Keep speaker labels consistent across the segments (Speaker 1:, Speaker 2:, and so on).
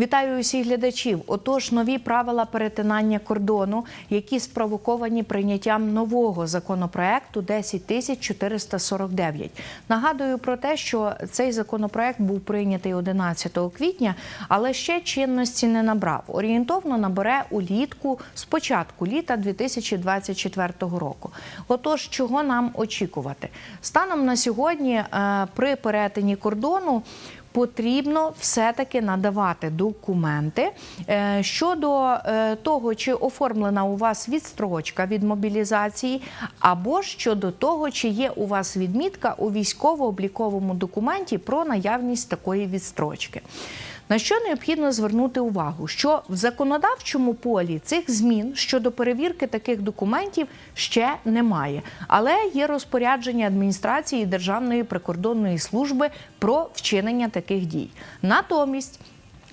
Speaker 1: Вітаю усіх глядачів. Отож, нові правила перетинання кордону, які спровоковані прийняттям нового законопроекту 10449. Нагадую про те, що цей законопроект був прийнятий 11 квітня, але ще чинності не набрав. Орієнтовно набере улітку з початку літа 2024 року. Отож, чого нам очікувати? Станом на сьогодні е, при перетині кордону потрібно все-таки надавати документи е, щодо е, того, чи оформлена у вас відстрочка від мобілізації, або щодо того, чи є у вас відмітка у військово-обліковому документі про наявність такої відстрочки. На що необхідно звернути увагу, що в законодавчому полі цих змін щодо перевірки таких документів ще немає, але є розпорядження адміністрації Державної прикордонної служби про вчинення таких дій. Натомість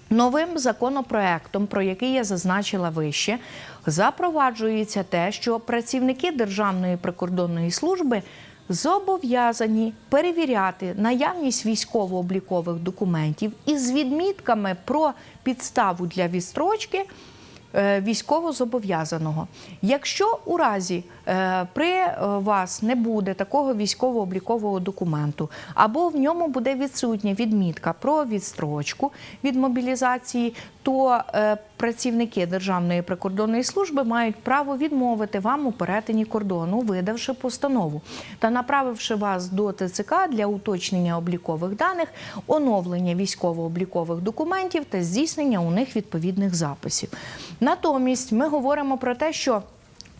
Speaker 1: Новим законопроектом, про який я зазначила вище, запроваджується те, що працівники Державної прикордонної служби зобов'язані перевіряти наявність військово-облікових документів із відмітками про підставу для відстрочки військовозобов'язаного. Якщо у разі е, при е, вас не буде такого військово-облікового документу, або в ньому буде відсутня відмітка про відстрочку від мобілізації, то е, працівники Державної прикордонної служби мають право відмовити вам у перетині кордону, видавши постанову та направивши вас до ТЦК для уточнення облікових даних, оновлення військово-облікових документів та здійснення у них відповідних записів. Натомість ми говоримо про те, що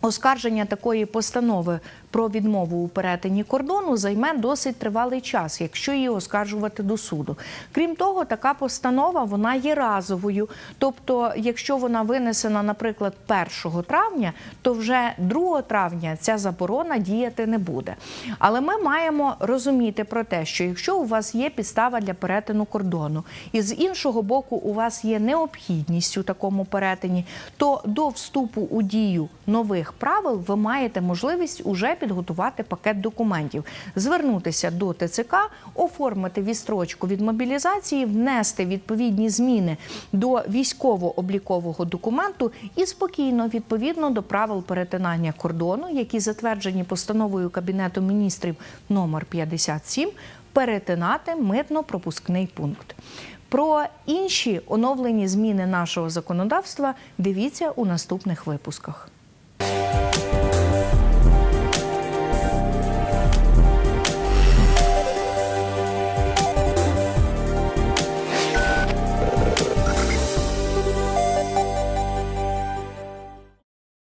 Speaker 1: Оскарження такої постанови про відмову у перетині кордону займе досить тривалий час, якщо її оскаржувати до суду. Крім того, така постанова вона є разовою. Тобто, якщо вона винесена, наприклад, 1 травня, то вже 2 травня ця заборона діяти не буде. Але ми маємо розуміти про те, що якщо у вас є підстава для перетину кордону, і з іншого боку, у вас є необхідність у такому перетині, то до вступу у дію нових правил ви маєте можливість уже підготувати пакет документів, звернутися до ТЦК, оформити відстрочку від мобілізації, внести відповідні зміни до військово-облікового документу і спокійно, відповідно до правил перетинання кордону, які затверджені постановою Кабінету міністрів номер 57, перетинати митно-пропускний пункт. Про інші оновлені зміни нашого законодавства дивіться у наступних випусках.